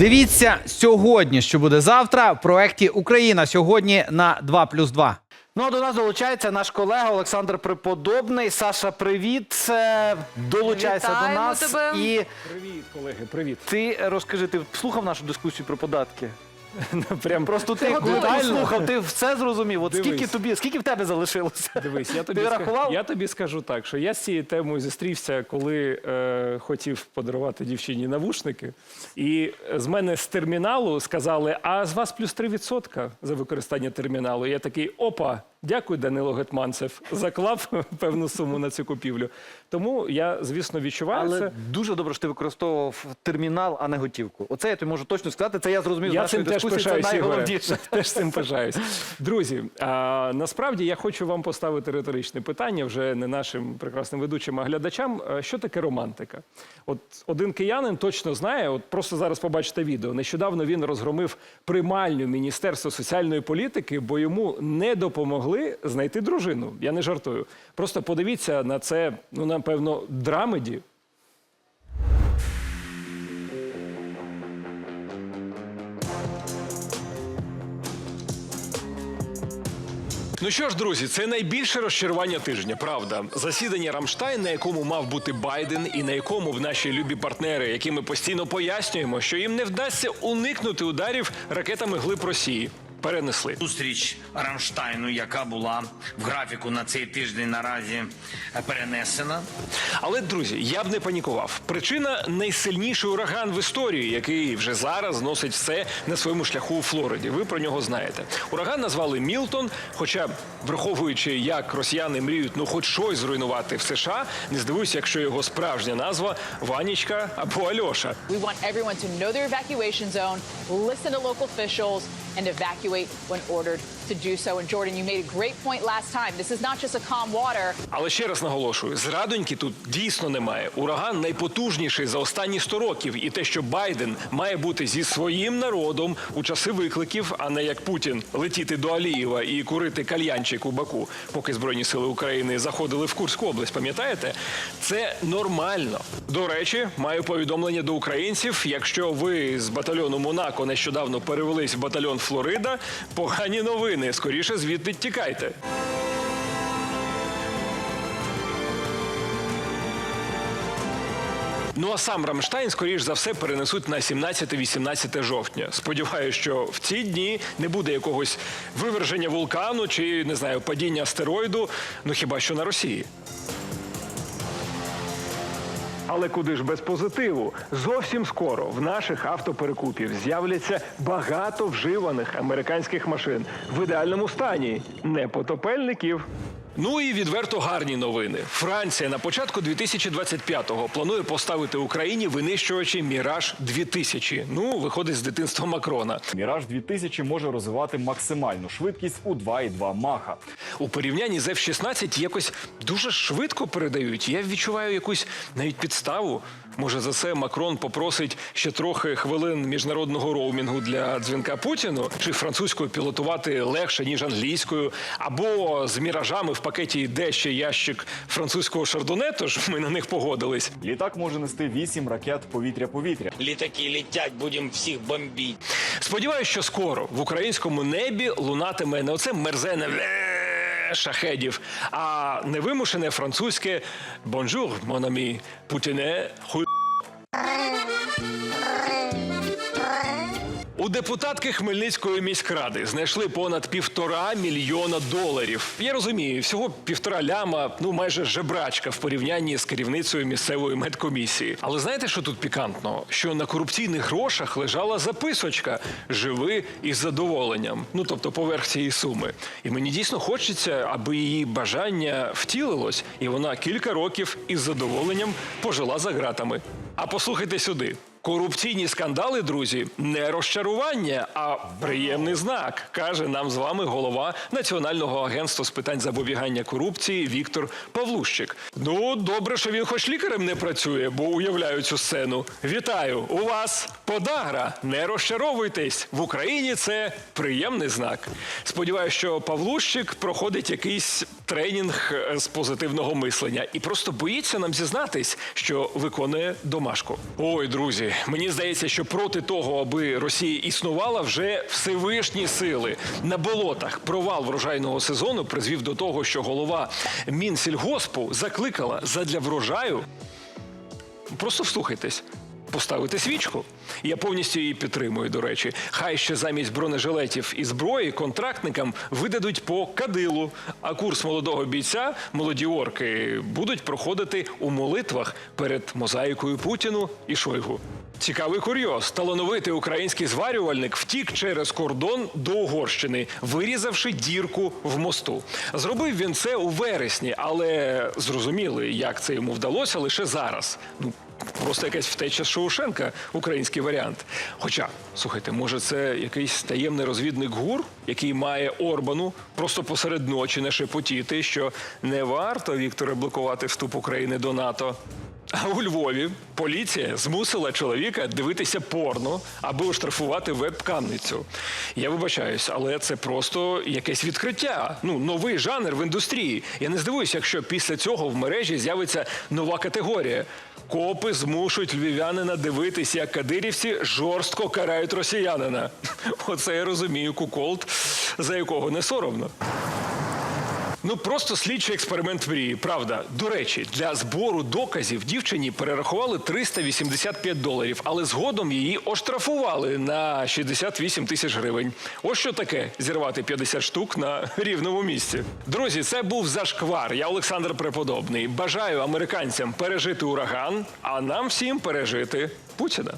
Дивіться сьогодні, що буде завтра в проєкті Україна сьогодні на 2 плюс 2. Ну а до нас долучається наш колега Олександр Преподобний. Саша, привіт. Е, Долучайся до нас. тебе. І Привіт, колеги, привіт. ти розкажи, ти слухав нашу дискусію про податки? Прям Просто ти Ти коли готовий? слухав, ти все зрозумів. От скільки Дивись. тобі, скільки в тебе залишилося? дивись, я тобі, Ти ска- рахував? я тобі скажу так, що я з цією темою зустрівся, коли е, хотів подарувати дівчині навушники. І з мене з терміналу сказали: а з вас плюс 3% за використання терміналу. Я такий опа. Дякую, Данило Гетманцев. Заклав певну суму на цю купівлю. Тому я, звісно, відчуваю Але це. дуже добре, що ти використовував термінал, а не готівку. Оце я тобі можу точно сказати. Це я зрозумів Я цим теж. Це пишаюсь, найголовніше. Теж цим пишаюсь. Друзі, а, насправді я хочу вам поставити риторичне питання вже не нашим прекрасним ведучим, а глядачам. Що таке романтика? От один киянин точно знає, от просто зараз побачите відео. Нещодавно він розгромив примальню Міністерства соціальної політики, бо йому не допомогли знайти дружину. Я не жартую. Просто подивіться на це, ну напевно, драмеді. Ну що ж, друзі, це найбільше розчарування тижня. Правда, засідання Рамштайн, на якому мав бути Байден, і на якому в наші любі партнери, які ми постійно пояснюємо, що їм не вдасться уникнути ударів ракетами глиб Росії. Перенесли. Зустріч Рамштайну, яка була в графіку на цей тиждень наразі е, перенесена. Але друзі, я б не панікував. Причина найсильніший ураган в історії, який вже зараз зносить все на своєму шляху у Флориді. Ви про нього знаєте. Ураган назвали Мілтон. Хоча, враховуючи, як росіяни мріють, ну хоч щось зруйнувати в США, не здивуюся, якщо його справжня назва Ванічка або Альоша. We want everyone to know their evacuation zone, listen to local officials, and evacuate when ordered to do so. And Jordan, you made a great point last time. This is not just a calm water. Але ще раз наголошую: зрадоньки тут дійсно немає. Ураган найпотужніший за останні 100 років, і те, що Байден має бути зі своїм народом у часи викликів, а не як Путін летіти до Алієва і курити кальянчик у Баку, поки збройні сили України заходили в Курську область. Пам'ятаєте? Це нормально. До речі, маю повідомлення до українців. Якщо ви з батальйону Монако нещодавно перевелись в батальйон Флорида, погані новини. Скоріше звідти тікайте. Ну а сам Рамштайн, скоріш за все, перенесуть на 17-18 жовтня. Сподіваюся, що в ці дні не буде якогось виверження вулкану чи не знаю падіння астероїду. Ну хіба що на Росії. Але куди ж без позитиву? Зовсім скоро в наших автоперекупів з'являться багато вживаних американських машин в ідеальному стані, не потопельників. Ну і відверто гарні новини. Франція на початку 2025-го планує поставити Україні винищувачі Міраж 2000 Ну, виходить з дитинства Макрона. Міраж 2000 може розвивати максимальну швидкість у 2,2 маха. У порівнянні з F-16 якось дуже швидко передають. Я відчуваю якусь навіть підставу. Може, за це Макрон попросить ще трохи хвилин міжнародного роумінгу для дзвінка Путіну, чи французькою пілотувати легше ніж англійською, або з міражами в пакеті йде ще ящик французького шардоне, тож ми на них погодились. Літак може нести 8 ракет повітря-повітря. Літаки літять, будемо всіх бомбити. Сподіваюсь, що скоро в українському небі лунатиме не оце мерзене шахедів, а невимушене французьке «Бонжур, монамі, путіне хуй». У депутатки Хмельницької міськради знайшли понад півтора мільйона доларів. Я розумію, всього півтора ляма, ну майже жебрачка в порівнянні з керівницею місцевої медкомісії. Але знаєте, що тут пікантно? Що на корупційних грошах лежала записочка Живи із задоволенням. Ну тобто поверх цієї суми. І мені дійсно хочеться, аби її бажання втілилось, і вона кілька років із задоволенням пожила за ґратами. А послухайте сюди. Корупційні скандали, друзі, не розчарування, а приємний знак, каже нам з вами голова Національного агентства з питань запобігання корупції Віктор Павлущик. Ну, добре, що він хоч лікарем не працює, бо уявляю цю сцену. Вітаю! У вас подагра. Не розчаровуйтесь. В Україні це приємний знак. Сподіваюся, що Павлущик проходить якийсь тренінг е, з позитивного мислення і просто боїться нам зізнатись, що виконує домашку. Ой, друзі, Мені здається, що проти того, аби Росія існувала, вже всевишні сили на болотах. Провал врожайного сезону призвів до того, що голова Мінсільгоспу закликала задля врожаю. Просто вслухайтесь. Поставити свічку. Я повністю її підтримую, до речі. Хай ще замість бронежилетів і зброї контрактникам видадуть по кадилу. А курс молодого бійця, молоді орки, будуть проходити у молитвах перед мозаїкою Путіну і Шойгу. Цікавий курйоз. Талановитий український зварювальник втік через кордон до Угорщини, вирізавши дірку в мосту. Зробив він це у вересні, але зрозуміли, як це йому вдалося лише зараз. Ну Просто якась втеча Шоушенка, український варіант. Хоча, слухайте, може, це якийсь таємний розвідник ГУР, який має Орбану просто посеред ночі нашепотіти, що не варто Вікторе блокувати вступ України до НАТО. А у Львові поліція змусила чоловіка дивитися порно, аби оштрафувати веб-камницю. Я вибачаюсь, але це просто якесь відкриття. Ну, новий жанр в індустрії. Я не здивуюся, якщо після цього в мережі з'явиться нова категорія. Копи змушують львів'янина дивитися, як кадирівці жорстко карають росіянина. Оце я розумію куколд, за якого не соромно. Ну просто слідчий експеримент мрії. Правда, до речі, для збору доказів дівчині перерахували 385 доларів, але згодом її оштрафували на 68 тисяч гривень. Ось що таке зірвати 50 штук на рівному місці. Друзі, це був зашквар. Я Олександр Преподобний. Бажаю американцям пережити ураган, а нам всім пережити Путіна.